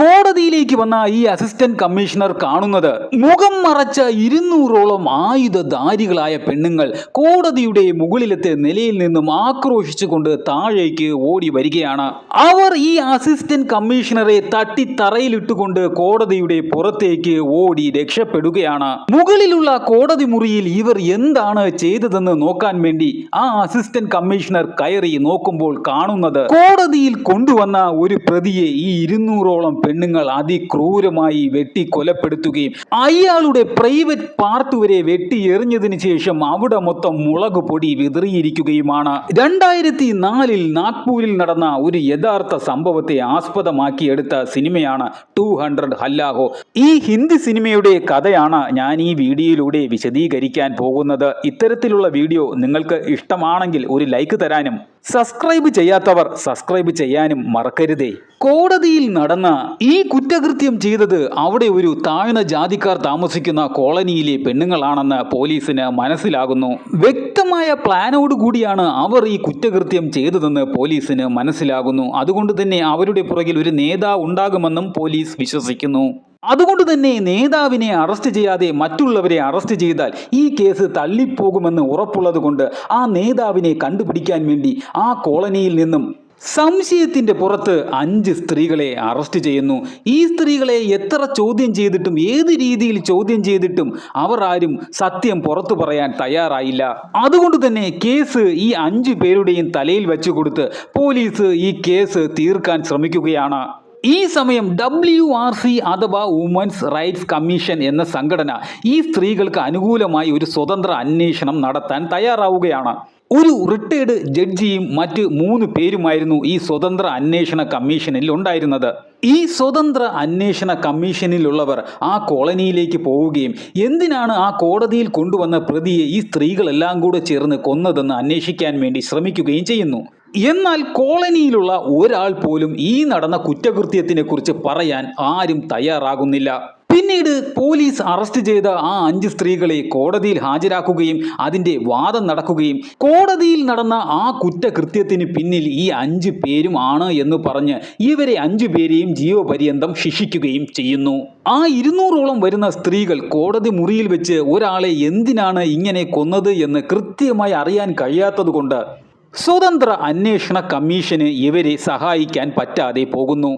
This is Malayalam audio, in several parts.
കോടതിയിലേക്ക് വന്ന ഈ അസിസ്റ്റന്റ് കമ്മീഷണർ കാണുന്നത് മുഖം മറച്ച ഇരുന്നൂറോളം ആയുധധാരികളായ പെണ്ണുങ്ങൾ കോടതിയുടെ മുകളിലത്തെ നിലയിൽ നിന്നും ആക്രോശിച്ചുകൊണ്ട് താഴേക്ക് ഓടി വരികയാണ്. അവർ ഈ അസിസ്റ്റന്റ് കമ്മീഷണറെ തട്ടി തറയിലിട്ടുകൊണ്ട് കോടതിയുടെ പുറത്തേക്ക് ഓടി രക്ഷപ്പെടുകയാണ്. മുകളിലുള്ള കോടതി മുറിയിൽ ഇവർ എന്താണ് ചെയ്തതെന്ന് നോക്കാൻ വേണ്ടി ആ അസിസ്റ്റന്റ് കമ്മീഷണർ കയറി നോക്കുമ്പോൾ കാണുന്നത് കോടതിയിൽ കൊണ്ടുവന്ന ഒരു പ്രതിയെ ഈ ഇരുന്നൂറോളം പെണ്ണുങ്ങൾ അതിക്രൂരമായി വെട്ടി കൊലപ്പെടുത്തുകയും അയാളുടെ പ്രൈവറ്റ് പാർട്ട് വരെ വെട്ടി എറിഞ്ഞതിന് ശേഷം അവിടെ മൊത്തം മുളക് പൊടി വിതറിയിരിക്കുകയുമാണ്. രണ്ടായിരത്തി നാലിൽ നാഗ്പൂരിൽ നടന്ന ഒരു യഥാർത്ഥ സംഭവത്തെ ആസ്പദമാക്കിയെടുത്ത സിനിമയാണ് ടു ഹൺഡ്രഡ് ഹല്ലാഹോ. ഈ ഹിന്ദി സിനിമയുടെ കഥയാണ് ഞാൻ ഈ വീഡിയോയിലൂടെ വിശദീകരിക്കാൻ പോകുന്നത്. ഇത്തരത്തിലുള്ള വീഡിയോ നിങ്ങൾക്ക് ഇഷ്ടമാണെങ്കിൽ ഒരു ലൈക്ക് തരാനും സബ്സ്ക്രൈബ് ചെയ്യാത്തവർ സബ്സ്ക്രൈബ് ചെയ്യാനും മറക്കരുതേ. കോടതിയിൽ നടന്ന ഈ കുറ്റകൃത്യം ചെയ്തത് അവിടെ ഒരു താഴ്ന്ന ജാതിക്കാർ താമസിക്കുന്ന കോളനിയിലെ പെണ്ണുങ്ങളാണെന്ന് പോലീസിന് മനസ്സിലാകുന്നു. വ്യക്തമായ പ്ലാനോട് കൂടിയാണ് അവർ ഈ കുറ്റകൃത്യം ചെയ്തതെന്ന് പോലീസിന് മനസ്സിലാകുന്നു. അതുകൊണ്ട് തന്നെ അവരുടെ പുറകിൽ ഒരു നേതാവ് ഉണ്ടാകുമെന്നും പോലീസ് വിശ്വസിക്കുന്നു. അതുകൊണ്ട് തന്നെ നേതാവിനെ അറസ്റ്റ് ചെയ്യാതെ മറ്റുള്ളവരെ അറസ്റ്റ് ചെയ്താൽ ഈ കേസ് തള്ളിപ്പോകുമെന്ന് ഉറപ്പുള്ളത് കൊണ്ട് ആ നേതാവിനെ കണ്ടുപിടിക്കാൻ വേണ്ടി ആ കോളനിയിൽ നിന്നും സംശയത്തിന്റെ പുറത്ത് അഞ്ച് സ്ത്രീകളെ അറസ്റ്റ് ചെയ്യുന്നു. ഈ സ്ത്രീകളെ എത്ര ചോദ്യം ചെയ്തിട്ടും ഏത് രീതിയിൽ ചോദ്യം ചെയ്തിട്ടും അവർ ആരും സത്യം പുറത്തു പറയാൻ തയ്യാറായില്ല. അതുകൊണ്ട് തന്നെ കേസ് ഈ അഞ്ചു പേരുടെയും തലയിൽ വെച്ചു കൊടുത്ത് പോലീസ് ഈ കേസ് തീർക്കാൻ ശ്രമിക്കുകയാണ്. ഈ സമയം ഡബ്ല്യു ആർ സി അഥവാ വുമൻസ് റൈറ്റ്സ് കമ്മീഷൻ എന്ന സംഘടന ഈ സ്ത്രീകൾക്ക് അനുകൂലമായി ഒരു സ്വതന്ത്ര അന്വേഷണം നടത്താൻ തയ്യാറാവുകയാണ്. ഒരു റിട്ടയർഡ് ജഡ്ജിയും മറ്റ് മൂന്ന് പേരുമായിരുന്നു ഈ സ്വതന്ത്ര അന്വേഷണ കമ്മീഷനിൽ ഉണ്ടായിരുന്നത്. ഈ സ്വതന്ത്ര അന്വേഷണ കമ്മീഷനിലുള്ളവർ ആ കോളനിയിലേക്ക് പോവുകയും എന്തിനാണ് ആ കോടതിയിൽ കൊണ്ടുവന്ന പ്രതിയെ ഈ സ്ത്രീകളെല്ലാം കൂടെ ചേർന്ന് കൊന്നതെന്ന് അന്വേഷിക്കാൻ വേണ്ടി ശ്രമിക്കുകയും ചെയ്യുന്നു. എന്നാൽ കോളനിയിലുള്ള ഒരാൾ പോലും ഈ നടന്ന കുറ്റകൃത്യത്തിനെ കുറിച്ച് പറയാൻ ആരും തയ്യാറാകുന്നില്ല. പിന്നീട് പോലീസ് അറസ്റ്റ് ചെയ്ത ആ അഞ്ച് സ്ത്രീകളെ കോടതിയിൽ ഹാജരാക്കുകയും അതിന്റെ വാദം നടക്കുകയും കോടതിയിൽ നടന്ന ആ കുറ്റകൃത്യത്തിന് പിന്നിൽ ഈ അഞ്ച് പേരും ആണ് എന്ന് പറഞ്ഞ് ഇവരെ അഞ്ചു പേരെയും ജീവപര്യന്തം ശിക്ഷിക്കുകയും ചെയ്യുന്നു. ആ ഇരുന്നൂറോളം വരുന്ന സ്ത്രീകൾ കോടതി മുറിയിൽ വെച്ച് ഒരാളെ എന്തിനാണ് ഇങ്ങനെ കൊന്നത് എന്ന് കൃത്യമായി അറിയാൻ കഴിയാത്തതുകൊണ്ട് സ്വതന്ത്ര അന്വേഷണ കമ്മീഷന് ഇവരെ സഹായിക്കാൻ പറ്റാതെ പോകുന്നു.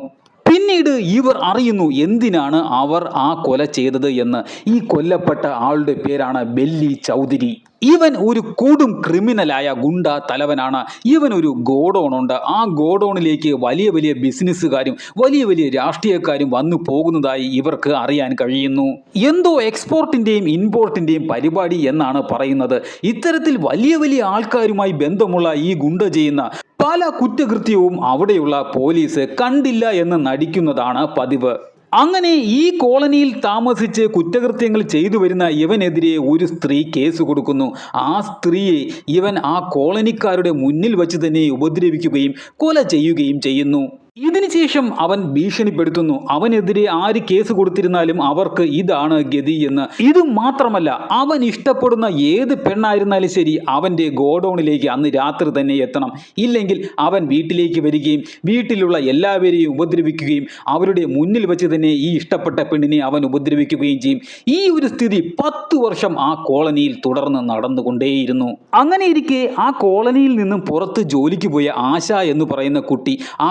പിന്നീട് ഇവർ അറിയുന്നു എന്തിനാണ് അവർ ആ കൊല ചെയ്തത് എന്ന്. ഈ കൊല്ലപ്പെട്ട ആളുടെ പേരാണ് ബെല്ലി ചൗധരി. ഇവൻ ഒരു കൂടും ക്രിമിനലായ ഗുണ്ട തലവനാണ്. ഇവൻ ഒരു ഗോഡോൺ ഉണ്ട് ആ ഗോഡോണിലേക്ക് വലിയ വലിയ ബിസിനസ്സുകാരും വലിയ വലിയ രാഷ്ട്രീയക്കാരും വന്നു പോകുന്നതായി ഇവർക്ക് അറിയാൻ കഴിയുന്നു. എന്തോ എക്സ്പോർട്ടിന്റെയും ഇമ്പോർട്ടിന്റെയും പരിപാടി എന്നാണ് പറയുന്നത്. ഇത്തരത്തിൽ വലിയ വലിയ ആൾക്കാരുമായി ബന്ധമുള്ള ഈ ഗുണ്ട ചെയ്യുന്ന പല കുറ്റകൃത്യവും അവിടെയുള്ള പോലീസ് കണ്ടില്ല എന്ന് നടിക്കുന്നതാണ് പതിവ്. അങ്ങനെ ഈ കോളനിയിൽ താമസിച്ച് കുറ്റകൃത്യങ്ങൾ ചെയ്തു വരുന്ന ഇവനെതിരെ ഒരു സ്ത്രീ കേസ് കൊടുക്കുന്നു. ആ സ്ത്രീയെ ഇവൻ ആ കോളനിക്കാരുടെ മുന്നിൽ വച്ച് തന്നെ ഉപദ്രവിക്കുകയും കൊല ചെയ്യുകയും ചെയ്യുന്നു. ഇതിനുശേഷം അവൻ ഭീഷണിപ്പെടുത്തുന്നു. അവനെതിരെ ആര് കേസ് കൊടുത്തിരുന്നാലും അവർക്ക് ഇതാണ് ഗതി എന്ന്. ഇത് മാത്രമല്ല അവൻ ഇഷ്ടപ്പെടുന്ന ഏത് പെണ്ണായിരുന്നാലും ശരി അവന്റെ ഗോഡൗണിലേക്ക് അന്ന് രാത്രി തന്നെ എത്തണം. ഇല്ലെങ്കിൽ അവൻ വീട്ടിലേക്ക് വരികയും വീട്ടിലുള്ള എല്ലാവരെയും ഉപദ്രവിക്കുകയും അവരുടെ മുന്നിൽ വെച്ച് തന്നെ ഈ ഇഷ്ടപ്പെട്ട പെണ്ണിനെ അവൻ ഉപദ്രവിക്കുകയും ചെയ്യും. ഈ ഒരു സ്ഥിതി പത്ത് വർഷം ആ കോളനിയിൽ തുടർന്ന് നടന്നുകൊണ്ടേയിരുന്നു. അങ്ങനെ ഇരിക്കെ ആ കോളനിയിൽ നിന്നും പുറത്ത് ജോലിക്ക് പോയ ആശ എന്ന് പറയുന്ന കുട്ടി ആ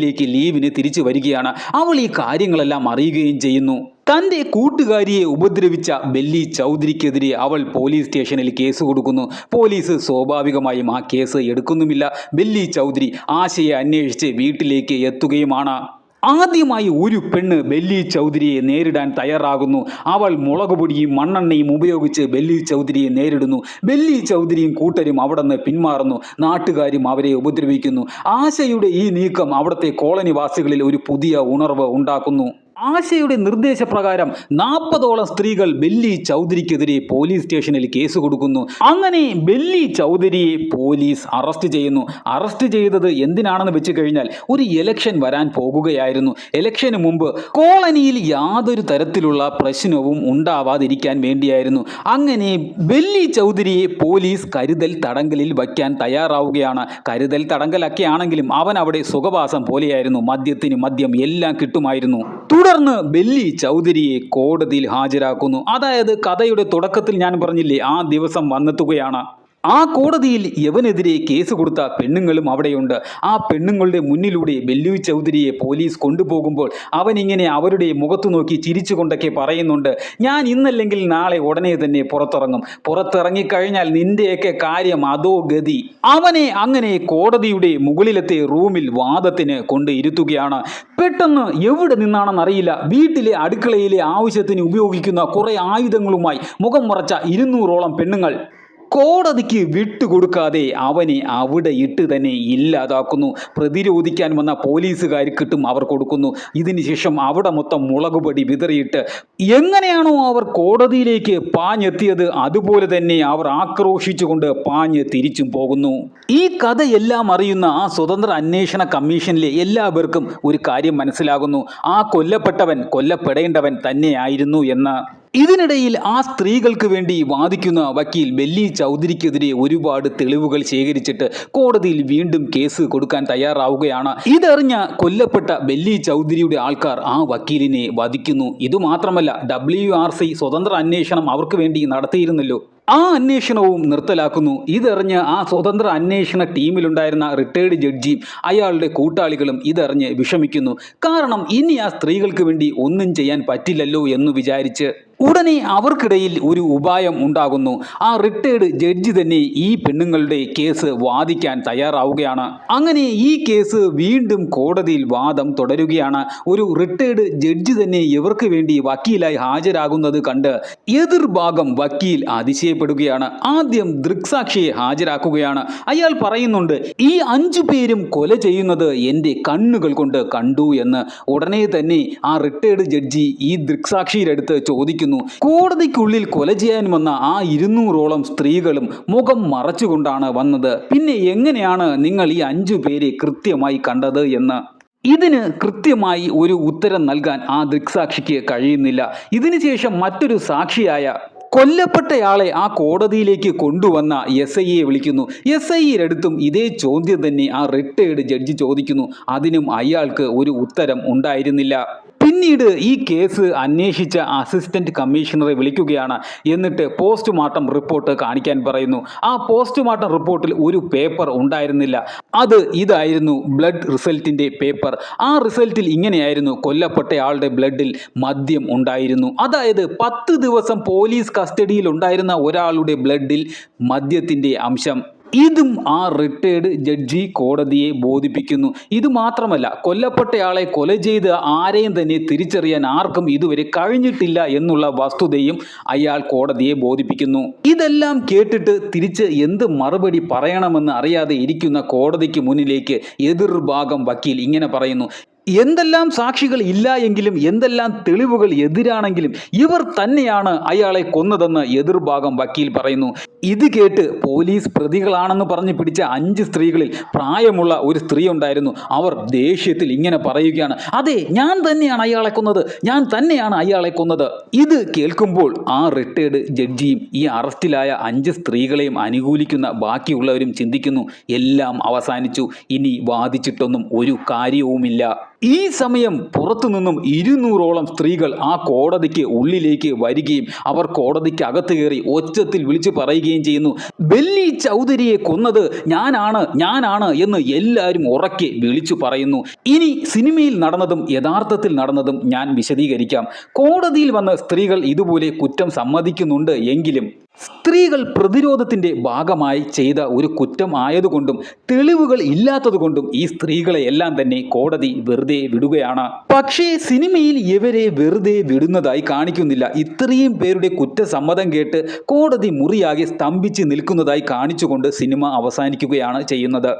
കോളനിയിലേക്ക് ലീവിന് തിരിച്ചു വരികയാണ്. അവൾ ഈ കാര്യങ്ങളെല്ലാം അറിയുകയും ചെയ്യുന്നു. തന്റെ കൂട്ടുകാരിയെ ഉപദ്രവിച്ച ബെല്ലി ചൗധരിക്കെതിരെ അവൾ പോലീസ് സ്റ്റേഷനിൽ കേസ് കൊടുക്കുന്നു. പോലീസ് സ്വാഭാവികമായും ആ കേസ് എടുക്കുന്നുമില്ല. ബെല്ലി ചൗധരി ആശയെ അന്വേഷിച്ച് വീട്ടിലേക്ക് എത്തുകയുമാണ്. ആദ്യമായി ഒരു പെണ്ണ് ബെല്ലി ചൗധരിയെ നേരിടാൻ തയ്യാറാകുന്നു. അവൾ മുളക് പൊടിയും മണ്ണെണ്ണയും ഉപയോഗിച്ച് ബെല്ലി ചൗധരിയെ നേരിടുന്നു. ബെല്ലി ചൗധരിയും കൂട്ടരും അവിടെ നിന്ന് പിന്മാറുന്നു. നാട്ടുകാരും അവരെ ഉപദ്രവിക്കുന്നു. ആശയുടെ ഈ നീക്കം അവിടുത്തെ കോളനിവാസികളിൽ ഒരു പുതിയ ഉണർവ് ഉണ്ടാക്കുന്നു. ആശയുടെ നിർദ്ദേശപ്രകാരം നാൽപ്പതോളം സ്ത്രീകൾ ബെല്ലി ചൗധരിക്കെതിരെ പോലീസ് സ്റ്റേഷനിൽ കേസ് കൊടുക്കുന്നു. അങ്ങനെ ബെല്ലി ചൗധരിയെ പോലീസ് അറസ്റ്റ് ചെയ്യുന്നു. അറസ്റ്റ് ചെയ്തത് എന്തിനാണെന്ന് വെച്ച് കഴിഞ്ഞാൽ ഒരു ഇലക്ഷൻ വരാൻ പോകുകയായിരുന്നു. ഇലക്ഷന് മുമ്പ് കോളനിയിൽ യാതൊരു തരത്തിലുള്ള പ്രശ്നവും ഉണ്ടാവാതിരിക്കാൻ വേണ്ടിയായിരുന്നു. അങ്ങനെ ബെല്ലി ചൗധരിയെ പോലീസ് കരുതൽ തടങ്കലിൽ വയ്ക്കാൻ തയ്യാറാവുകയാണ്. കരുതൽ തടങ്കലൊക്കെ ആണെങ്കിലും അവൻ അവിടെ സുഖവാസം പോലെയായിരുന്നു. മദ്യത്തിന് മദ്യം എല്ലാം കിട്ടുമായിരുന്നു. തുടർന്ന് ബെല്ലി ചൗധരിയെ കോടതിയിൽ ഹാജരാക്കുന്നു. അതായത് കഥയുടെ തുടക്കത്തിൽ ഞാൻ പറഞ്ഞില്ലേ ആ ദിവസം വന്നെത്തുകയാണ്. ആ കോടതിയിൽ യവനെതിരെ കേസ് കൊടുത്ത പെണ്ണുങ്ങളും അവിടെയുണ്ട്. ആ പെണ്ണുങ്ങളുടെ മുന്നിലൂടെ ബെല്ലു ചൗധരിയെ പോലീസ് കൊണ്ടുപോകുമ്പോൾ അവനിങ്ങനെ അവരുടെ മുഖത്തു നോക്കി ചിരിച്ചുകൊണ്ടൊക്കെ പറയുന്നുണ്ട്. ഞാൻ ഇന്നല്ലെങ്കിൽ നാളെ ഉടനെ തന്നെ പുറത്തിറങ്ങും. പുറത്തിറങ്ങിക്കഴിഞ്ഞാൽ നിന്റെയൊക്കെ കാര്യം അതോ ഗതി. അവനെ അങ്ങനെ കോടതിയുടെ മുകളിലത്തെ റൂമിൽ വാദത്തിന് കൊണ്ട് ഇരുത്തുകയാണ്. പെട്ടെന്ന് എവിടെ നിന്നാണെന്നറിയില്ല വീട്ടിലെ അടുക്കളയിലെ ആവശ്യത്തിന് ഉപയോഗിക്കുന്ന കുറേ ആയുധങ്ങളുമായി മുഖം മറച്ച ഇരുന്നൂറോളം പെണ്ണുങ്ങൾ. കോടതിക്ക് വിട്ടുകൊടുക്കാതെ അവനെ അവിടെ ഇട്ട് തന്നെ ഇല്ലാതാക്കുന്നു. പ്രതിരോധിക്കാൻ വന്ന പോലീസുകാർ കിട്ടും അവർ കൊടുക്കുന്നു. ഇതിനുശേഷം അവിടെ മൊത്തം മുളകുപൊടി വിതറിയിട്ട് എങ്ങനെയാണോ അവർ കോടതിയിലേക്ക് പാഞ്ഞെത്തിയത് അതുപോലെ തന്നെ അവർ ആക്രോശിച്ചുകൊണ്ട് പാഞ്ഞ് തിരിച്ചും പോകുന്നു. ഈ കഥയെല്ലാം അറിയുന്ന ആ സ്വതന്ത്ര അന്വേഷണ കമ്മീഷനിലെ എല്ലാവർക്കും ഒരു കാര്യം മനസ്സിലാകുന്നു. ആ കൊല്ലപ്പെട്ടവൻ കൊല്ലപ്പെടേണ്ടവൻ തന്നെയായിരുന്നു എന്ന്. ഇതിനിടയിൽ ആ സ്ത്രീകൾക്ക് വേണ്ടി വാദിക്കുന്ന വക്കീൽ ബെല്ലി ചൗധരിക്കെതിരെ ഒരുപാട് തെളിവുകൾ ശേഖരിച്ചിട്ട് കോടതിയിൽ വീണ്ടും കേസ് കൊടുക്കാൻ തയ്യാറാവുകയാണ്. ഇതറിഞ്ഞ കൊല്ലപ്പെട്ട ബെല്ലി ചൗധരിയുടെ ആൾക്കാർ ആ വക്കീലിനെ വധിക്കുന്നു. ഇതുമാത്രമല്ല ഡബ്ല്യു ആർ സി സ്വതന്ത്ര അന്വേഷണം അവർക്ക് വേണ്ടി നടത്തിയിരുന്നല്ലോ. ആ അന്വേഷണവും നിർത്തലാക്കുന്നു. ഇതറിഞ്ഞ് ആ സ്വതന്ത്ര അന്വേഷണ ടീമിലുണ്ടായിരുന്ന റിട്ടയർഡ് ജഡ്ജിയും അയാളുടെ കൂട്ടാളികളും ഇതറിഞ്ഞ് വിഷമിക്കുന്നു. കാരണം ഇനി ആ സ്ത്രീകൾക്ക് വേണ്ടി ഒന്നും ചെയ്യാൻ പറ്റില്ലല്ലോ എന്ന് വിചാരിച്ച് ഉടനെ അവർക്കിടയിൽ ഒരു ഉപായം ഉണ്ടാകുന്നു. ആ റിട്ടയർഡ് ജഡ്ജി തന്നെ ഈ പെണ്ണുങ്ങളുടെ കേസ് വാദിക്കാൻ തയ്യാറാവുകയാണ്. അങ്ങനെ ഈ കേസ് വീണ്ടും കോടതിയിൽ വാദം തുടരുകയാണ്. ഒരു റിട്ടയർഡ് ജഡ്ജി തന്നെ ഇവർക്ക് വേണ്ടി വക്കീലായി ഹാജരാകുന്നത് കണ്ട് എതിർഭാഗം വക്കീൽ അതിശയപ്പെടുകയാണ്. ആദ്യം ദൃക്സാക്ഷിയെ ഹാജരാക്കുകയാണ്. അയാൾ പറയുന്നുണ്ട് ഈ അഞ്ചു പേരും കൊല ചെയ്യുന്നത് എന്റെ കണ്ണുകൾ കൊണ്ട് കണ്ടു എന്ന്. ഉടനെ തന്നെ ആ റിട്ടയർഡ് ജഡ്ജി ഈ ദൃക്സാക്ഷിയിലെടുത്ത് ചോദിക്കുന്നു. കോടതിക്കുള്ളിൽ കൊല ചെയ്യാൻ വന്ന ആ ഇരുന്നൂറോളം സ്ത്രീകളും മുഖം മറച്ചുകൊണ്ടാണ് വന്നത്. പിന്നെ എങ്ങനെയാണ് നിങ്ങൾ ഈ അഞ്ചു പേരെ കൃത്യമായി കണ്ടത് എന്ന്? ഇതിന് കൃത്യമായി ഒരു ഉത്തരം നൽകാൻ ആ ദൃക്സാക്ഷിക്ക് കഴിയുന്നില്ല. ഇതിനുശേഷം മറ്റൊരു സാക്ഷിയായ കൊല്ലപ്പെട്ടയാളെ ആ കോടതിയിലേക്ക് കൊണ്ടുവന്ന എസ് ഐയെ വിളിക്കുന്നു. എസ് ഐയുടെ ഇതേ ചോദ്യം തന്നെ ആ റിട്ടയർഡ് ജഡ്ജി ചോദിക്കുന്നു. അതിനും അയാൾക്ക് ഒരു ഉത്തരം ഉണ്ടായിരുന്നില്ല. പിന്നീട് ഈ കേസ് അന്വേഷിച്ച അസിസ്റ്റന്റ് കമ്മീഷണറെ വിളിക്കുകയാണ്. എന്നിട്ട് പോസ്റ്റ്മോർട്ടം റിപ്പോർട്ട് കാണിക്കാൻ പറയുന്നു. ആ പോസ്റ്റ്മോർട്ടം റിപ്പോർട്ടിൽ ഒരു പേപ്പർ ഉണ്ടായിരുന്നില്ല. അത് ഇതായിരുന്നു ബ്ലഡ് റിസൾട്ടിന്റെ പേപ്പർ ആ റിസൾട്ടിൽ ഇങ്ങനെയായിരുന്നു. കൊല്ലപ്പെട്ടയാളുടെ ബ്ലഡിൽ മദ്യം ഉണ്ടായിരുന്നു. അതായത് പത്ത് ദിവസം പോലീസ് കസ്റ്റഡിയിൽ ഉണ്ടായിരുന്ന ഒരാളുടെ ബ്ലഡിൽ മദ്യത്തിന്റെ അംശം. ഇതും ആ റിട്ടയർഡ് ജഡ്ജി കോടതിയെ ബോധിപ്പിക്കുന്നു. ഇത് മാത്രമല്ല കൊല്ലപ്പെട്ടയാളെ കൊല ചെയ്ത് ആരെയും തന്നെ തിരിച്ചറിയാൻ ആർക്കും ഇതുവരെ കഴിഞ്ഞിട്ടില്ല എന്നുള്ള വസ്തുതയും അയാൾ കോടതിയെ ബോധിപ്പിക്കുന്നു. ഇതെല്ലാം കേട്ടിട്ട് തിരിച്ച് എന്ത് മറുപടി പറയണമെന്ന് അറിയാതെ ഇരിക്കുന്ന കോടതിക്ക് മുന്നിലേക്ക് എതിർഭാഗം വക്കീൽ ഇങ്ങനെ പറയുന്നു. എന്തെല്ലാം സാക്ഷികൾ ഇല്ല എങ്കിലും എന്തെല്ലാം തെളിവുകൾ എതിരാണെങ്കിലും ഇവർ തന്നെയാണ് അയാളെ കൊന്നതെന്ന് എതിർഭാഗം വക്കീൽ പറയുന്നു. ഇത് കേട്ട് പോലീസ് പ്രതികളാണെന്ന് പറഞ്ഞ് പിടിച്ച അഞ്ച് സ്ത്രീകളിൽ പ്രായമുള്ള ഒരു സ്ത്രീ ഉണ്ടായിരുന്നു. അവർ ദേഷ്യത്തിൽ ഇങ്ങനെ പറയുകയാണ് അതെ ഞാൻ തന്നെയാണ് അയാളെ കൊന്നത്. ഞാൻ തന്നെയാണ് അയാളെ കൊന്നത്. ഇത് കേൾക്കുമ്പോൾ ആ റിട്ടയർഡ് ജഡ്ജിയും ഈ അറസ്റ്റിലായ അഞ്ച് സ്ത്രീകളെയും അനുകൂലിക്കുന്ന ബാക്കിയുള്ളവരും ചിന്തിക്കുന്നു എല്ലാം അവസാനിച്ചു. ഇനി വാദിച്ചിട്ടൊന്നും ഒരു കാര്യവുമില്ല. ഈ സമയം പുറത്തുനിന്നും ഇരുന്നൂറോളം സ്ത്രീകൾ ആ കോടതിക്ക് ഉള്ളിലേക്ക് വരികയും അവർ കോടതിക്ക് അകത്ത് കയറി ഒച്ചത്തിൽ വിളിച്ചു പറയുകയും ചെയ്യുന്നു. ബെല്ലി ചൗധരിയെ കൊന്നത് ഞാനാണ് ഞാനാണ് എന്ന് എല്ലാവരും ഉറക്കെ വിളിച്ചു പറയുന്നു. ഇനി സിനിമയിൽ നടന്നതും യഥാർത്ഥത്തിൽ നടന്നതും ഞാൻ വിശദീകരിക്കാം. കോടതിയിൽ വന്ന സ്ത്രീകൾ ഇതുപോലെ കുറ്റം സമ്മതിക്കുന്നുണ്ട് എങ്കിലും സ്ത്രീകൾ പ്രതിരോധത്തിന്റെ ഭാഗമായി ചെയ്ത ഒരു കുറ്റം ആയതുകൊണ്ടും തെളിവുകൾ ഇല്ലാത്തതുകൊണ്ടും ഈ സ്ത്രീകളെ എല്ലാം തന്നെ കോടതി വെറുതെ വിടുകയാണ്. പക്ഷേ സിനിമയിൽ ഇവരെ വെറുതെ വിടുന്നതായി കാണിക്കുന്നില്ല. ഇത്രയും പേരുടെ കുറ്റസമ്മതം കേട്ട് കോടതി മുറിയാകെ സ്തംഭിച്ച് നിൽക്കുന്നതായി കാണിച്ചുകൊണ്ട് സിനിമ അവസാനിക്കുകയാണ് ചെയ്യുന്നത്.